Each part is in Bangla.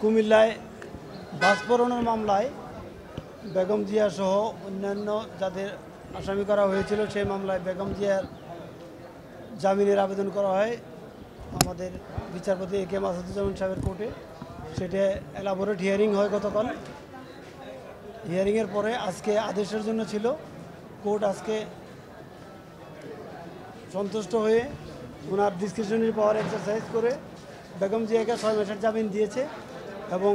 কুমিল্লায় বাষ্পরণের মামলায় বেগম জিয়া সহ অন্যান্য যাদের আসামি করা হয়েছিল, সেই মামলায় বেগম জিয়ার জামিনের আবেদন করা হয়। আমাদের বিচারপতি এ কে মাসুদুজ্জামান সাহেবের কোর্টে। সেটা এলাবোরেট হিয়ারিং হয় গতকাল। হিয়ারিংয়ের পরে আজকে আদেশের জন্য ছিল। কোর্ট আজকে সন্তুষ্ট হয়ে ওনার ডিসক্রিপশনারি পাওয়ার এক্সারসাইজ করে বেগম জিয়াকে ছয় মাসের জামিন দিয়েছে। এবং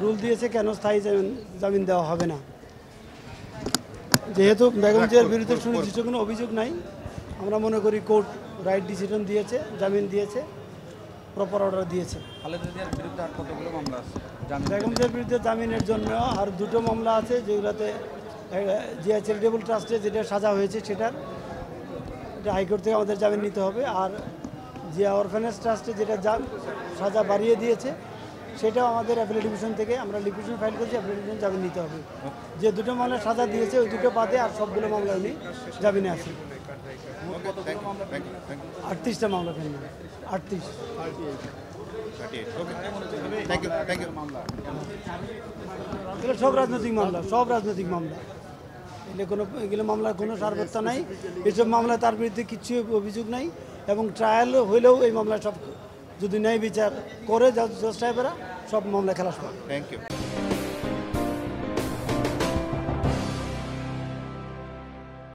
রুল দিয়েছে কেন স্থায়ী জামিন জামিন দেওয়া হবে না। যেহেতু বেগম জিয়ার বিরুদ্ধে সুনির্দিষ্ট কোনো অভিযোগ নাই আমরা মনে করি কোর্ট রাইট ডিসিশন দিয়েছে জামিন দিয়েছে প্রপার অর্ডার দিয়েছে। বেগম জিয়ার বিরুদ্ধে জামিনের জন্য আর দুটো মামলা আছে যেগুলোতে জিয়া চ্যারিটেবল ট্রাস্টে যেটা সাজা হয়েছে সেটার এটা হাইকোর্ট থেকে আমাদের জামিন নিতে হবে। আর জিয়া অরফানেজ ট্রাস্টে যেটা সাজা বাড়িয়ে দিয়েছে সেটাও আমাদের অ্যাপ্লিকেশন থেকে আমরা লিকুইশন ফাইল করছি অ্যাপ্লিকেশন জামিন নিতে হবে। যে দুটো মামলা সাজা দিয়েছে, ওই দুটো বাদে আর সবগুলো মামলা উনি জামিনে আছে আটত্রিশটা মামলা ফেলবে আটত্রিশ। সব রাজনৈতিক মামলা, সব রাজনৈতিক মামলা। এগুলো কোনো এগুলো মামলার কোনো সারবত্তা নাই। এসব মামলা তার বিরুদ্ধে কিছু অভিযোগ নাই এবং ট্রায়াল হইলেও এই মামলা সব যদি ন্যায় বিচার করে জজ সাহেবেরা সব মামলা খেলাস পাবে থ্যাংক ইউ